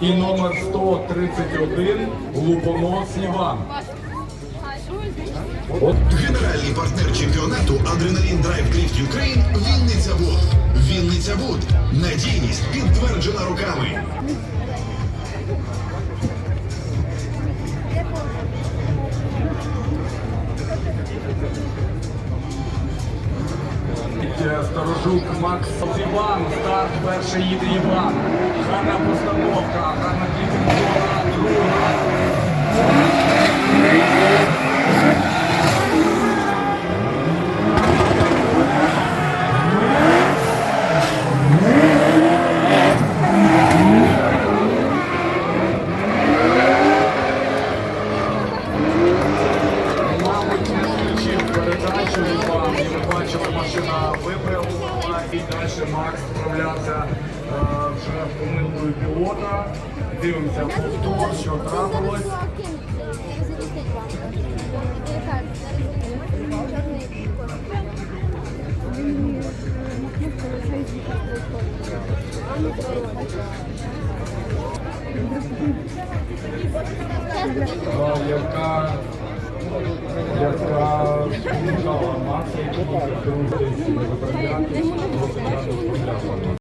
і номер 131 Глупонос Іван. Генеральний партнер чемпіонату Адреналін Драйв Кріфт Юкрейн Вінниця Буд. Вінниця Буд. Надійність підтверджена руками. Сторожук Макс Іван, старт перший їде Іван. Гарна постановка, гарна кількість, друга. Мабуть, не включив передачу Іван, бачили, машина випрямувала, і далі Макс справлявся е, вже помилкою пілота. Дивимося повтор, що трапилось. Яка яка спонукала Макса, який був керуючий виправляти, розглядати